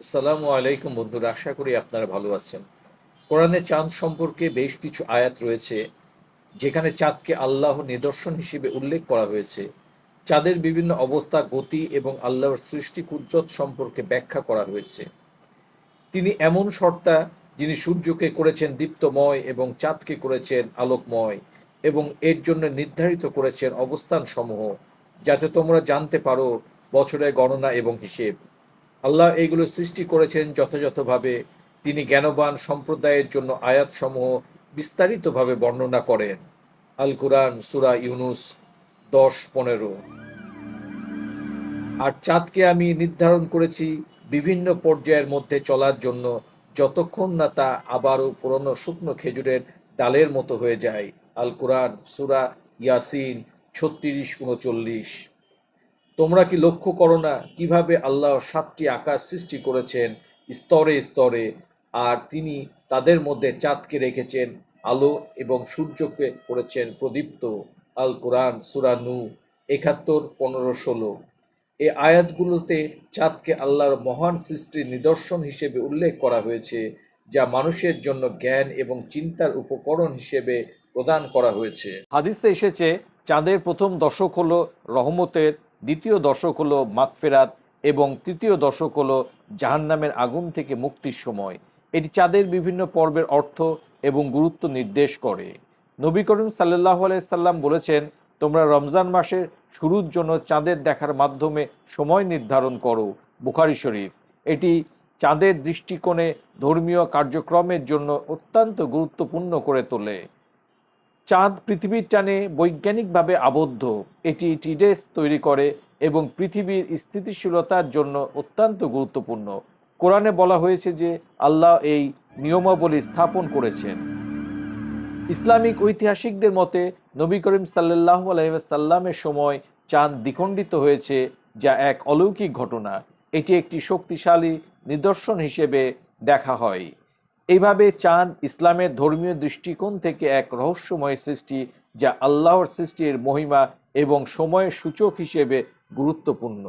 আসসালামু আলাইকুম বন্ধুরা, আশা করি আপনারা ভালো আছেন। কোরআনে চাঁদ সম্পর্কে বেশ কিছু আয়াত রয়েছে, যেখানে চাঁদকে আল্লাহ নিদর্শন হিসেবে উল্লেখ করা হয়েছে। চাঁদের বিভিন্ন অবস্থা, গতি এবং আল্লাহর সৃষ্টি কুদরত সম্পর্কে ব্যাখ্যা করা হয়েছে। তিনি এমন সর্তা যিনি সূর্যকে করেছেন দীপ্তময় এবং চাঁদকে করেছেন আলোকময় এবং এর জন্য নির্ধারিত করেছেন অবস্থান সমূহ যাতে তোমরা জানতে পারো বছরের গণনা এবং হিসেব। আল্লাহ এইগুলো সৃষ্টি করেছেন যথাযথভাবে। তিনি জ্ঞানবান সম্প্রদায়ের জন্য আয়াতসমূহ বিস্তারিতভাবে বর্ণনা করেন। আল কুরআন, সুরা ইউনুস, দশ, পনেরো। আর চাঁদকে আমি নির্ধারণ করেছি বিভিন্ন পর্যায়ের মধ্যে চলার জন্য, যতক্ষণ না তা আবারও পুরনো শুকনো খেজুরের ডালের মতো হয়ে যায়। আল কুরআন, সুরা ইয়াসিন, ছত্রিশ, উনচল্লিশ। তোমরা কি লক্ষ্য করো না কীভাবে আল্লাহ সাতটি আকাশ সৃষ্টি করেছেন স্তরে স্তরে, আর তিনি তাদের মধ্যে চাঁদকে রেখেছেন, আলো এবং সূর্যকে করেছেন প্রদীপ্ত? আল কোরআন সুরানু একাত্তর, পনেরো, ষোলো। এই আয়াতগুলোতে চাঁদকে আল্লাহর মহান সৃষ্টির নিদর্শন হিসেবে উল্লেখ করা হয়েছে, যা মানুষের জন্য জ্ঞান এবং চিন্তার উপকরণ হিসেবে প্রদান করা হয়েছে। হাদিসে এসেছে, চাঁদের প্রথম দশক হলো রহমতের দ্বিতীয় দশক হলো মাগফেরাত এবং তৃতীয় দশক হলো জাহান্নামের আগুন থেকে মুক্তির সময়। এটি চাঁদের বিভিন্ন পর্বের অর্থ এবং গুরুত্ব নির্দেশ করে। নবী করিম সাল্লাহ সাল্লাম বলেছেন, তোমরা রমজান মাসের শুরুর জন্য চাঁদের দেখার মাধ্যমে সময় নির্ধারণ করো। বুখারি শরীফ। এটি চাঁদের দৃষ্টিকোণে ধর্মীয় কার্যক্রমের জন্য অত্যন্ত গুরুত্বপূর্ণ করে তোলে। চাঁদ পৃথিবীর টানে বৈজ্ঞানিকভাবে আবদ্ধ। এটি টিডেস তৈরি করে এবং পৃথিবীর স্থিতিশীলতার জন্য অত্যন্ত গুরুত্বপূর্ণ। কোরআনে বলা হয়েছে যে, আল্লাহ এই নিয়মাবলী স্থাপন করেছেন। ইসলামিক ঐতিহাসিকদের মতে, নবী করিম সাল্লাহ আলহামের সময় চাঁদ দ্বিখণ্ডিত হয়েছে, যা এক অলৌকিক ঘটনা। এটি একটি শক্তিশালী নিদর্শন হিসেবে দেখা হয়। এইভাবে চাঁদ ইসলামের ধর্মীয় দৃষ্টিকোণ থেকে এক রহস্যময় সৃষ্টি যা আল্লাহর সৃষ্টির মহিমা এবং সময়ের সূচক হিসেবে গুরুত্বপূর্ণ।